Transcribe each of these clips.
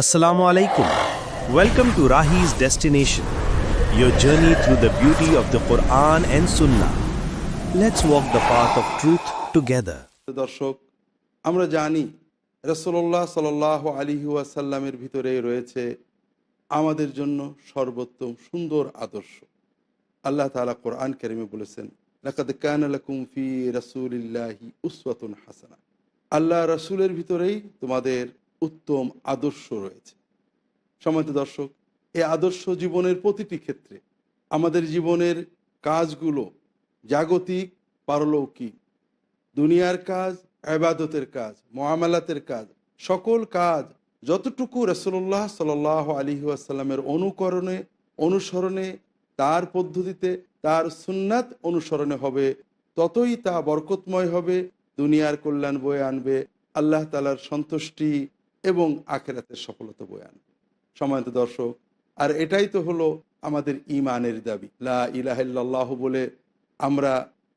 আসসালামু আলাইকুম welcome to Rahi's destination your journey through the beauty of the Quran and Sunnah. Let's walk the path of truth together. দর্শক আমরা জানি রাসূলুল্লাহ সাল্লাল্লাহু আলাইহি ওয়াসাল্লামের ভিতরেই রয়েছে আমাদের জন্য সর্বোত্তম সুন্দর আদর্শ। আল্লাহ তাআলা কোরআন কারিমে বলেছেন, "লাকাদ কানা লাকুম ফী রাসূলিল্লাহি উসওয়াতুন হাসানাহ" আল্লাহ রসুলের ভিতরেই তোমাদের উত্তম আদর্শ রয়েছে। সম্মানিত দর্শক, এই আদর্শ জীবনের প্রতিটি ক্ষেত্রে আমাদের জীবনের কাজগুলো জাগতিক, পারলৌকিক। দুনিয়ার কাজ, আবাদতের কাজ মোয়ামেলাতের কাজ, সকল কাজ যতটুকু রসল্লাহ সাল আলী আসাল্লামের অনুকরণে, অনুসরণে, তার পদ্ধতিতে, তার সুন্নাত অনুসরণে হবে, ততই তা বরকতময় হবে, দুনিয়ার কল্যাণ বয়ে আনবে, আল্লাহ তালার সন্তুষ্টি এবং আখেরাতের সফলতা বয়ে আনবে সময়ত দর্শক, আর এটাই তো হলো আমাদের ইমানের দাবি। লা ইলাহাল্লাহ বলে আমরা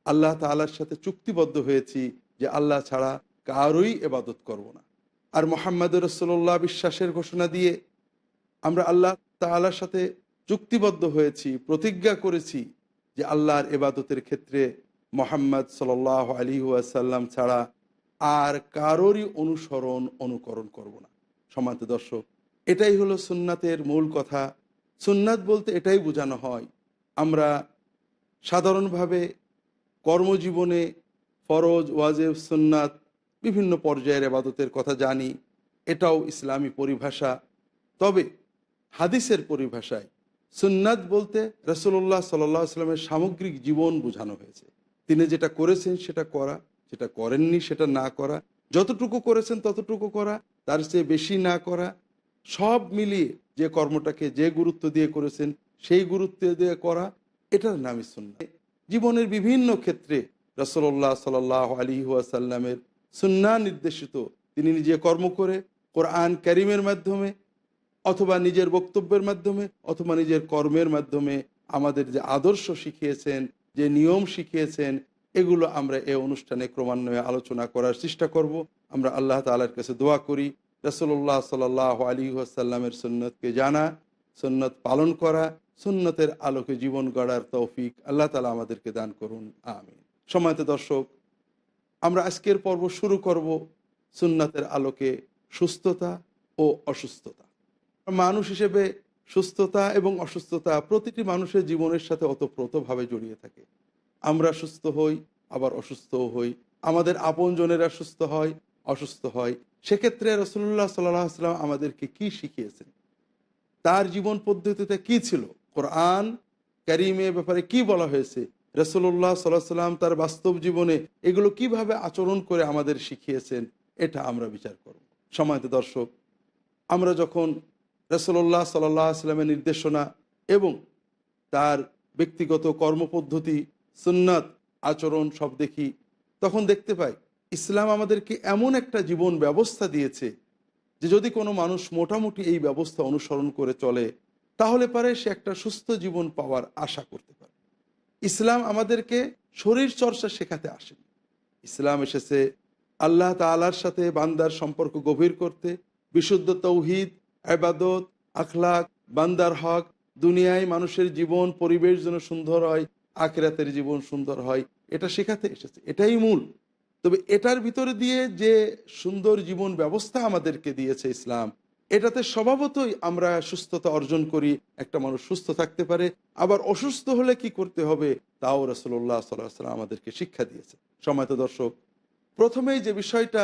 আল্লাহ তালার সাথে চুক্তিবদ্ধ হয়েছি যে আল্লাহ ছাড়া কারোই এবাদত করব না। আর মোহাম্মদ রসোল্লাহ বিশ্বাসের ঘোষণা দিয়ে আমরা আল্লাহ তালার সাথে চুক্তিবদ্ধ হয়েছি, প্রতিজ্ঞা করেছি যে আল্লাহর এবাদতের ক্ষেত্রে মোহাম্মদ সাল আলী ওয়াসাল্লাম ছাড়া আর কারোরই অনুসরণ, অনুকরণ করব না। সমান্ত দর্শক, এটাই হলো সুন্নাতের মূল কথা। সুন্নাত বলতে এটাই বোঝানো হয়, আমরা সাধারণভাবে কর্মজীবনে ফরজ, ওয়াজেব, সুন্নাত বিভিন্ন পর্যায়ের আবাদতের কথা জানি, এটাও ইসলামী পরিভাষা। তবে হাদিসের পরিভাষায় সুন্নাত বলতে রসল্লাহ সাল্লাহ আসলামের সামগ্রিক জীবন বোঝানো হয়েছে। তিনি যেটা করেছেন সেটা করা যেটা করেননি সেটা না করা, যতটুকু করেছেন ততটুকু করা, তার চেয়ে বেশি না করা, সব মিলিয়ে যে কর্মটাকে যে গুরুত্ব দিয়ে করেছেন সেই গুরুত্ব দিয়ে করা, এটার নামই সুন্না জীবনের বিভিন্ন ক্ষেত্রে রসল্লাহ সাল আলী ওয়াসাল্লামের সুন্না নির্দেশিত। তিনি নিজে কর্ম করে কোরআন ক্যারিমের মাধ্যমে অথবা নিজের বক্তব্যের মাধ্যমে অথবা নিজের কর্মের মাধ্যমে আমাদের যে আদর্শ শিখিয়েছেন, যে নিয়ম শিখিয়েছেন এগুলো আমরা এ অনুষ্ঠানে ক্রমান্বয়ে আলোচনা করার চেষ্টা করব। আমরা আল্লাহ তালার কাছে দোয়া করি রসল্লাহ সাল আলী আসাল্লামের সুন্নতকে জানা, সুন্নত পালন করা, সুন্নতের আলোকে জীবন গড়ার তৌফিক আল্লাহ তালা আমাদেরকে দান করুন। আমি সময়ত দর্শক, আমরা আজকের পর্ব শুরু করব সুন্নাতের আলোকে সুস্থতা ও অসুস্থতা। মানুষ হিসেবে সুস্থতা এবং অসুস্থতা প্রতিটি মানুষের জীবনের সাথে অতপ্রতভাবে জড়িয়ে থাকে। আমরা সুস্থ হই, আবার অসুস্থও হই। আমাদের আপনজনেরা সুস্থ হয়, অসুস্থ হয়। সেক্ষেত্রে রসুল্লাহ সাল্লাহ সাল্লাম আমাদেরকে কি শিখিয়েছেন? তার জীবন পদ্ধতিতে কি ছিল? কোরআন ক্যারিমে ব্যাপারে কি বলা হয়েছে? রসল্লাহ সাল্লাহ সাল্লাম তার বাস্তব জীবনে এগুলো কীভাবে আচরণ করে আমাদের শিখিয়েছেন, এটা আমরা বিচার করব। সময়ত দর্শক, আমরা যখন রসল্লাহ সাল্লাহ সাল্লামের নির্দেশনা এবং তার ব্যক্তিগত কর্মপদ্ধতি সুন্নাত, আচরণ সব দেখি, তখন দেখতে পাই ইসলাম আমাদেরকে এমন একটা জীবন ব্যবস্থা দিয়েছে যে যদি কোনো মানুষ মোটামুটি এই ব্যবস্থা অনুসরণ করে চলে, তাহলে পারে সে একটা সুস্থ জীবন পাওয়ার আশা করতে পারে। ইসলাম আমাদেরকে শরীর চর্চা শেখাতে আসেন। ইসলাম এসেছে আল্লাহ তালার সাথে বান্দার সম্পর্ক গভীর করতে, বিশুদ্ধ তৌহিদ আবাদত আখলাক, বান্দার হক, দুনিয়ায় মানুষের জীবন, পরিবেশ যেন সুন্দর হয় আখেরাতের জীবন সুন্দর হয়, এটা শেখাতে এসেছে, এটাই মূল। তবে এটার ভিতরে দিয়ে যে সুন্দর জীবন ব্যবস্থা আমাদেরকে দিয়েছে ইসলাম, এটাতে স্বভাবতই আমরা সুস্থতা অর্জন করি, একটা মানুষ সুস্থ থাকতে পারে, আবার অসুস্থ হলে কি করতে হবে, তাও রসল্লাহ সাল্লাম আমাদেরকে শিক্ষা দিয়েছে। সময়ত দর্শক, প্রথমেই যে বিষয়টা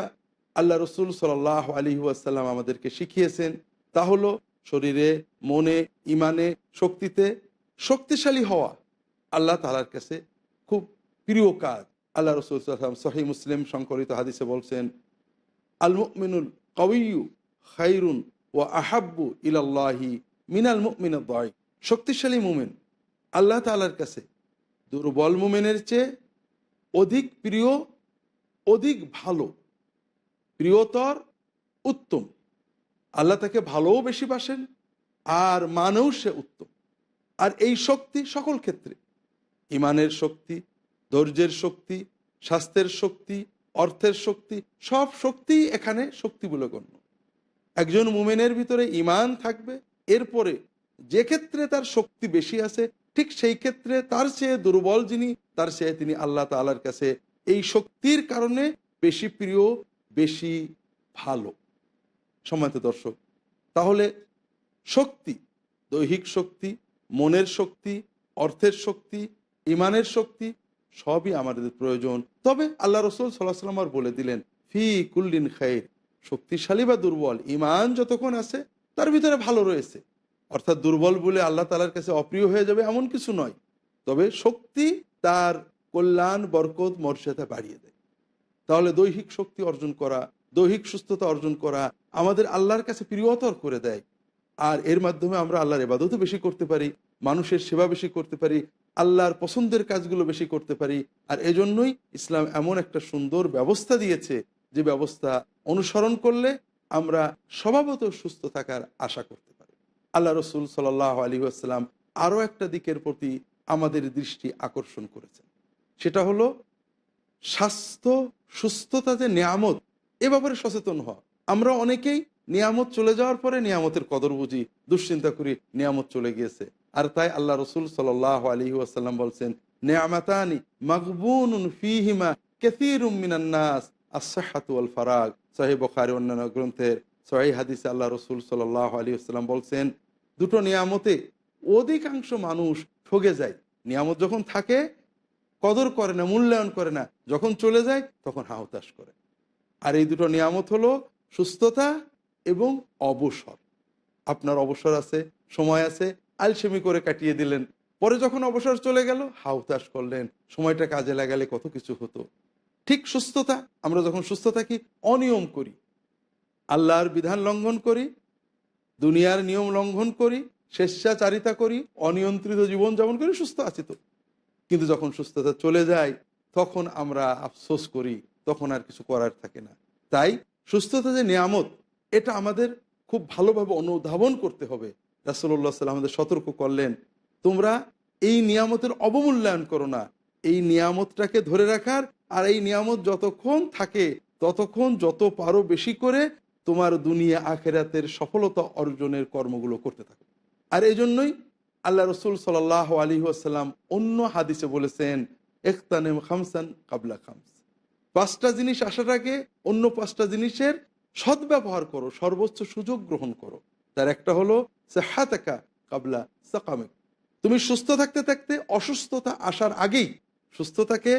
আল্লাহ রসুল সাল্লাহ আলী আসাল্লাম আমাদেরকে শিখিয়েছেন, তা হলো শরীরে, মনে, ইমানে, শক্তিতে শক্তিশালী হওয়া। আল্লাহ তালার কাছে খুব প্রিয় কাজ। আল্লাহ রসুল সাল্লাম সহি মুসলিম সংকলিত হাদিসে বলছেন আল মিনুল কবিউ খাইরুন ও আহাব্বু ইলাল্লাহি মিনাল মুমিন দয় শক্তিশালী মুমেন আল্লাহ তালার কাছে দুর্বল মুমেনের চেয়ে অধিক প্রিয়, অধিক ভালো, প্রিয়তর, উত্তম। আল্লাহ তাকে ভালোও বেশি বাসেন আর মানেও সে উত্তম। আর এই শক্তি সকল ক্ষেত্রে ইমানের শক্তি, ধৈর্যের শক্তি, স্বাস্থ্যের শক্তি, অর্থের শক্তি, সব শক্তিই এখানে শক্তি বলে গণ্য একজন মুমেনের ভিতরে ইমান থাকবে, এরপরে যে ক্ষেত্রে তার শক্তি বেশি আছে, ঠিক সেই ক্ষেত্রে তার চেয়ে দুর্বল যিনি, তার চেয়ে তিনি আল্লাহ তালার কাছে এই শক্তির কারণে বেশি প্রিয়, বেশি ভালো। সম্মানিত দর্শক, তাহলে শক্তি, দৈহিক শক্তি, মনের শক্তি, অর্থের শক্তি ইমানের শক্তি, সবই আমাদের প্রয়োজন। তবে আল্লাহ রসুল সাল্লাহ সাল্লাম আর বলে দিলেন, ফি কুল্লিন খাইর শক্তিশালী বা দুর্বল, ইমান যতক্ষণ আছে, তার ভিতরে ভালো রয়েছে। অর্থাৎ দুর্বল বলে আল্লাহ তালার কাছে অপ্রিয় হয়ে যাবে এমন কিছু নয়। তবে শক্তি তার কল্যাণ, বরকত, মর্যাদা বাড়িয়ে দেয়। তাহলে দৈহিক শক্তি অর্জন করা, দৈহিক সুস্থতা অর্জন করা আমাদের আল্লাহর কাছে প্রিয়তর করে দেয়। আর এর মাধ্যমে আমরা আল্লাহর এবাদতও বেশি করতে পারি। মানুষের সেবা বেশি করতে পারি, আল্লাহর পছন্দের কাজগুলো বেশি করতে পারি, আর এজন্যই ইসলাম এমন একটা সুন্দর ব্যবস্থা দিয়েছে যে ব্যবস্থা অনুসরণ করলে আমরা স্বভাবত সুস্থ থাকার আশা করতে পারি। আল্লাহ রসুল সাল আলী আসসালাম আরও একটা দিকের প্রতি আমাদের দৃষ্টি আকর্ষণ করেছেন। সেটা হলো স্বাস্থ্য, সুস্থতা যে নিয়ামত, এ ব্যাপারে সচেতন হওয়া। আমরা অনেকেই নিয়ামত চলে যাওয়ার পরে নিয়ামতের কদর বুঝি, দুশ্চিন্তা করি, নিয়ামত চলে গিয়েছে। আর তাই আল্লাহ রসুল সাল আলী আসাল্লাম বলছেন, নেয়ামাতানি মাকবুন ফিহিমা কেসিরুম মিনান্নাস ফারাগ। সাহেব বখারি অন্যান্য গ্রন্থের সহি হাদিসে আল্লাহ রসুল সাল আলী আসসালাম বলছেন, দুটো নিয়ামতে অধিকাংশ মানুষ ঠগে যায়। নিয়ামত যখন থাকে, কদর করে না, মূল্যায়ন করে না, যখন চলে যায়, তখন হাহতাশ করে। আর এই দুটো নিয়ামত হলো সুস্থতা এবং অবসর। আপনার অবসর আছে, সময় আছে, আলসেমি করে কাটিয়ে দিলেন। পরে যখন অবসর চলে গেল হাউতাস করলেন, সময়টা কাজে লাগালে কত কিছু হতো। ঠিক সুস্থতা, আমরা যখন সুস্থ থাকি, অনিয়ম করি। আল্লাহর বিধান লঙ্ঘন করি, দুনিয়ার নিয়ম লঙ্ঘন করি, স্বেচ্ছাচারিতা করি, অনিয়ন্ত্রিত জীবন যেমন করি, সুস্থ আছি তো। কিন্তু যখন সুস্থতা চলে যায়, তখন আমরা আফসোস করি, তখন আর কিছু করার থাকে না। তাই সুস্থতা যে নিয়ামত এটা আমাদের খুব ভালোভাবে অনুধাবন করতে হবে। রাসুল্লাহ সাল্লাম আমাদের সতর্ক করলেন, তোমরা এই নিয়ামতের অবমূল্যায়ন করো না। এই নিয়ামতটাকে ধরে রাখার আর এই নিয়ামত যতক্ষণ থাকে, ততক্ষণ যত পারো বেশি করে তোমার দুনিয়া আখেরাতের সফলতা অর্জনের কর্মগুলো করতে থাকো। আর এই জন্যই আল্লাহ রসুল সাল আলী আসাল্লাম অন্য হাদিসে বলেছেন এখতানেম খামসান কাবলা খামস। পাঁচটা জিনিস আগে অন্য পাঁচটা জিনিসের সদ্ব্যবহার করো, সর্বোচ্চ সুযোগ গ্রহণ করো। তার একটা হলো, সেহাতাকা কাবলা সাকামেক। তুমি সুস্থ থাকতে থাকতে অসুস্থতা আসার আগেই সুস্থতাকে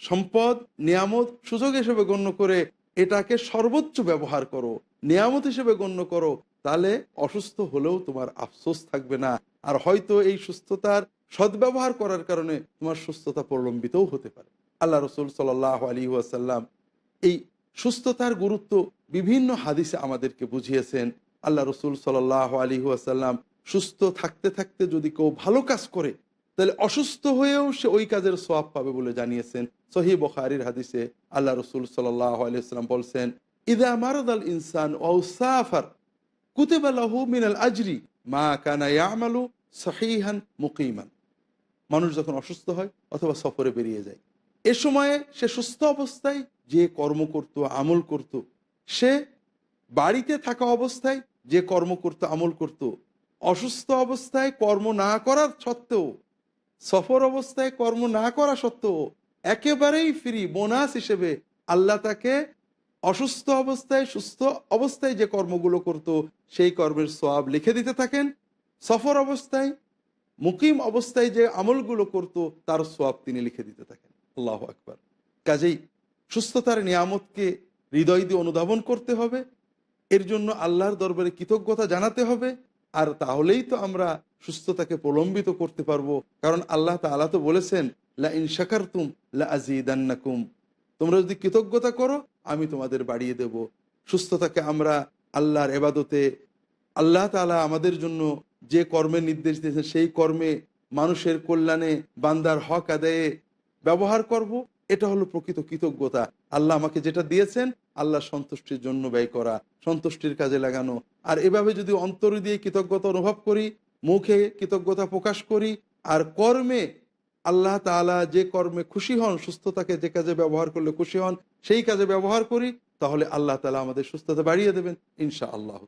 সম্পদ, নিয়ামত, সুযোগ হিসেবে গণ্য করে এটাকে সর্বোচ্চ ব্যবহার করো, নিয়ামত হিসেবে গণ্য করো, তাহলে অসুস্থ হলেও তোমার আফসোস থাকবে না। আর হয়তো এই সুস্থতার সদ্ব্যবহার করার কারণে তোমার সুস্থতা প্রলম্বিতও হতে পারে। আল্লাহ রসুল সাল আলী ওয়াসাল্লাম এই সুস্থতার গুরুত্ব বিভিন্ন হাদিসে আমাদেরকে বুঝিয়েছেন, আল্লাহ রসুল সাল আলী ওয়াসাল্লাম সুস্থ থাকতে থাকতে যদি কেউ ভালো কাজ করে, তাহলে অসুস্থ হয়েও সে ওই কাজের সোয়াব পাবে বলে জানিয়েছেন। সহি বখারির হাদিসে আল্লাহ রসুল সাল্লাহ আলিয়াল্লাম বলছেন, ইদা মারদ আল ইনসান ওসাফার কুতেবালাহু মিনাল আজরি, মা কানা ইয়ামালু সহিহান মুকিমান। মানুষ যখন অসুস্থ হয় অথবা সফরে বেরিয়ে যায়, এ সময়ে সে সুস্থ অবস্থায় যে কর্ম করত, আমল করত সে বাড়িতে থাকা অবস্থায় যে কর্ম করত, আমল করত, অসুস্থ অবস্থায় কর্ম না করার সত্ত্বেও, সফর অবস্থায় কর্ম না করা সত্ত্বেও একেবারেই ফ্রি বোনাস হিসেবে আল্লাহ তাকে অসুস্থ অবস্থায়, সুস্থ অবস্থায় যে কর্মগুলো করত, সেই কর্মের সব লিখে দিতে থাকেন। সফর অবস্থায়, মুকিম অবস্থায় যে আমলগুলো করত, তার সব তিনি লিখে দিতে থাকেন। আল্লাহ আকবর। কাজেই সুস্থতার নিয়ামতকে হৃদয় দিয়ে অনুধাবন করতে হবে। এর জন্য আল্লাহর দরবারে কৃতজ্ঞতা জানাতে হবে। আর তাহলেই তো আমরা সুস্থতাকে প্রলম্বিত করতে পারব। কারণ আল্লাহ তালা তো বলেছেন লা ইন শাকারতুম লা আজিদান্নাকুম তোমরা যদি কৃতজ্ঞতা করো, আমি তোমাদের বাড়িয়ে দেব। সুস্থতাকে আমরা আল্লাহর এবাদতে, আল্লাহ তালা আমাদের জন্য যে কর্মের নির্দেশ দিয়েছেন, সেই কর্মে মানুষের কল্যাণে বান্দার হক আদায়ে ব্যবহার করব। এটা হলো প্রকৃত কৃতজ্ঞতা। আল্লাহ আমাকে যেটা দিয়েছেন, আল্লাহ সন্তুষ্টির জন্য ব্যয় করা, সন্তুষ্টির কাজে লাগানো। আর এভাবে যদি অন্তর দিয়ে কৃতজ্ঞতা অনুভব করি, মুখে কৃতজ্ঞতা প্রকাশ করি, আর কর্মে আল্লাহ তালা যে কর্মে খুশি হন, সুস্থতাকে যে কাজে ব্যবহার করলে খুশি হন, সেই কাজে ব্যবহার করি, তাহলে আল্লাহ তালা আমাদের সুস্থতা বাড়িয়ে দেবেন ইনশা আল্লাহ